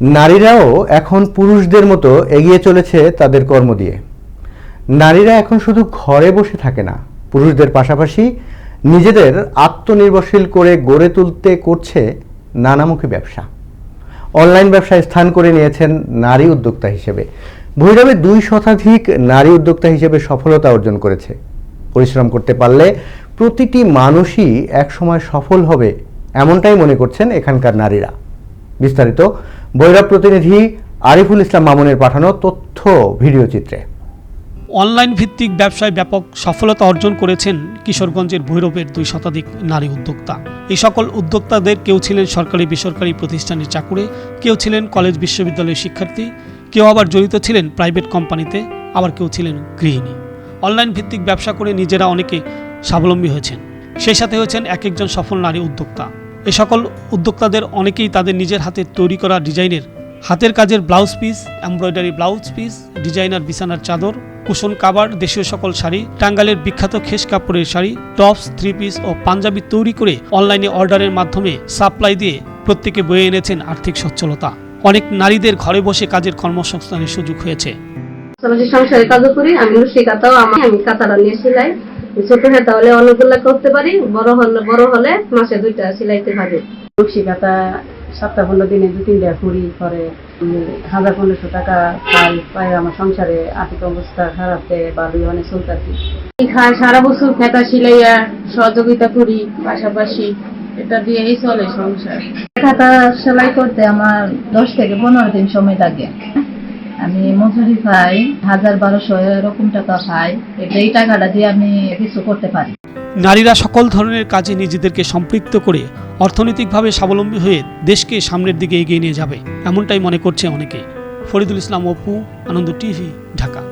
নারীরাও এখন পুরুষদের মতো এগিয়ে চলেছে তাদের কর্ম দিয়ে। নারীরা এখন শুধু ঘরে বসে থাকে না, পুরুষদের পাশাপাশি নিজেদের আত্মনির্ভরশীল করে গড়ে তুলতে করছে নানামুখী ব্যবসা। অনলাইন ব্যবসায় স্থান করে নিয়েছেন নারী উদ্যোক্তা হিসেবে। ভৈরবে দুই শতাধিক নারী উদ্যোক্তা হিসেবে সফলতা অর্জন করেছে। পরিশ্রম করতে পারলে প্রতিটি মানুষই একসময় সফল হবে, এমনটাই মনে করছেন এখানকার নারীরা। বিস্তারিত ভৈরব প্রতিনিধি আরিফুল ইসলাম মামুনের পাঠানো তথ্য ভিডিও চিত্রে। অনলাইন ভিত্তিক ব্যবসায় ব্যাপক সফলতা অর্জন করেছেন কিশোরগঞ্জের ভৈরবের দুই শতাধিক নারী উদ্যোক্তা। এই সকল উদ্যোক্তাদের কেউ ছিলেন সরকারি বেসরকারি প্রতিষ্ঠানের চাকুরে, কেউ ছিলেন কলেজ বিশ্ববিদ্যালয়ের শিক্ষার্থী, কেউ আবার জড়িত ছিলেন প্রাইভেট কোম্পানিতে, আবার কেউ ছিলেন গৃহিণী। অনলাইন ভিত্তিক ব্যবসা করে নিজেরা অনেকে স্বাবলম্বী হয়েছেন। সেই সাথে হয়েছেন এক একজন সফল নারী উদ্যোক্তা। এ সকল উদ্যোক্তাদের অনেকেই তাদের নিজের হাতে তৈরি করা ডিজাইনের হাতের কাজের blouse piece, embroidery blouse piece, designer বিছানার চাদর, কুশন কাবার, দেশীয় সকল শাড়ি টাঙ্গালের বিখ্যাত খেস কাপড়ের শাড়ি, টপস, থ্রি পিস ও পাঞ্জাবি তৈরি করে অনলাইনে অর্ডারের মাধ্যমে সাপ্লাই দিয়ে প্রত্যেকে বয়ে এনেছেন আর্থিক সচ্ছলতা। অনেক নারীদের ঘরে বসে কাজের কর্মসংস্থানের সুযোগ হয়েছে। কাজও করি আমি নিয়ে সেলাই। ছোট হাতে হলে অনেকগুলা করতে পারি বড় হলে বড় হলে মাসে দুইটা সেলাইতে পারি। নকশিকাতা সপ্তাহ পনেরো দিনে দু তিনটা করে হাজার পনেরোশো টাকা পাই পাই আমার সংসারে আর্থিক অবস্থা খারাপ বা মানে চলতেছি। সারা বছর খেতা সিলাইয়া সহযোগিতা করি পাশাপাশি এটা দিয়েই চলে সংসার। খাতা সেলাই করতে আমার দশ থেকে পনেরো দিন সময় লাগে। আমি মজুরি পাই, হাজার বারোশো এরকম টাকা পাই এই টাকাটা দিয়ে আমি কিছু করতে পারি। নারীরা সকল ধরনের কাজে নিজেদেরকে সম্পৃক্ত করে অর্থনৈতিকভাবে স্বাবলম্বী হয়ে দেশকে সামনের দিকে এগিয়ে নিয়ে যাবে, এমনটাই মনে করছে অনেকে। ফরিদুল ইসলাম অপু, আনন্দ টিভি, ঢাকা।